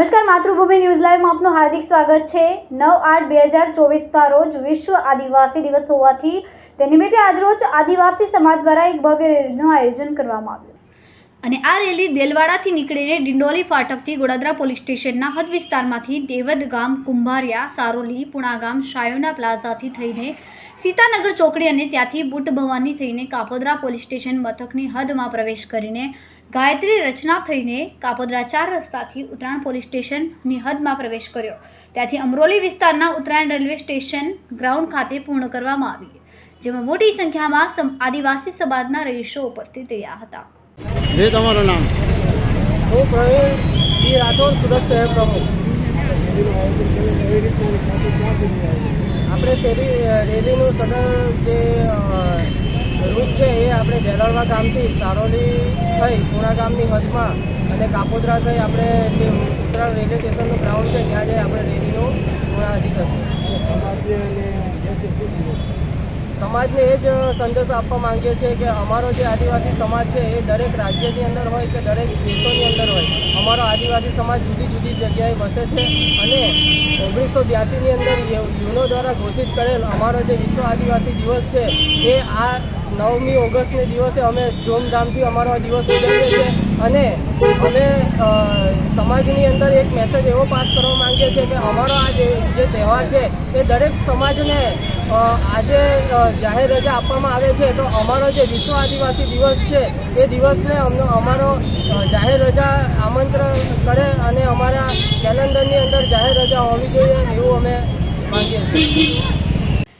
નમસ્કાર, માતૃભૂમિ ન્યૂઝ લાઈવમાં આપનું હાર્દિક સ્વાગત છે. નવ આઠ બે હજાર ચોવીસના રોજ વિશ્વ આદિવાસી દિવસ હોવાથી તે નિમિત્તે આજરોજ આદિવાસી સમાજ દ્વારા એક ભવ્ય રેલીનું આયોજન કરવામાં આવ્યું. અને આ રેલી દેલવાડાથી નીકળીને ડિંડોલી ફાટકથી ગોડાદરા પોલીસ સ્ટેશનના હદ વિસ્તારમાંથી દેવદ ગામ, કુંભારિયા, સારોલી પુણા ગામ શાયોના પ્લાઝાથી થઈને સીતાનગર ચોકડી અને ત્યાંથી બુટ ભવાની થઈને કાપોદરા પોલીસ સ્ટેશન મથકની હદમાં પ્રવેશ કરીને ગાયત્રી રચના થઈને કાપોદરા ચાર રસ્તાથી ઉત્તરાયણ પોલીસ સ્ટેશનની હદમાં પ્રવેશ કર્યો. ત્યાંથી અમરોલી વિસ્તારના ઉત્તરાયણ રેલવે સ્ટેશન ગ્રાઉન્ડ ખાતે પૂર્ણ કરવામાં આવી, જેમાં મોટી સંખ્યામાં આદિવાસી સમાજના રહીશો ઉપસ્થિત રહ્યા હતા. જે તમારું નામ? હું પ્રવીણ બી રાઠોડ, સુરત શહેર પ્રમુખ. આપણે શેરી રેલીનું સદર જે રૂટ છે એ આપણે દેલાડવા ગામથી સારોલી થઈ, પૂણા ગામની હદમાં અને કાપોદ્રા થઈ આપણે જે ઉત્તરાયણ રેલવે સ્ટેશનનું ગ્રાઉન્ડ છે, ત્યાં જઈ આપણે રેલીનું પૂર્ણાહુતિ થશે સમાજને એ જ સંદેશો આપવા માંગીએ છીએ કે અમારો જે આદિવાસી સમાજ છે એ દરેક રાજ્યની અંદર હોય કે દરેક દેશોની અંદર હોય, અમારો આદિવાસી સમાજ જુદી જુદી જગ્યાએ વસે છે અને ઓગણીસો બ્યાસીની અંદર યુનો દ્વારા ઘોષિત કરેલ અમારો જે વિશ્વ આદિવાસી દિવસ છે એ આ નવમી ઓગસ્ટને દિવસે અમે ધૂમધામથી અમારો દિવસ ઉજવીએ છીએ અને અમે સમાજની અંદર એક મેસેજ એવો પાસ કરવા માંગીએ છીએ કે અમારો આ જે તહેવાર છે, એ દરેક સમાજને આજે જાહેર રજા આપવામાં આવે છે. તો અમારો જે વિશ્વ આદિવાસી દિવસ છે, એ દિવસને અમને, અમારો જાહેર રજા આમંત્રણ કરે અને અમારા કેલેન્ડરની અંદર જાહેર રજા હોવી જોઈએ એવું અમે માંગીએ છીએ.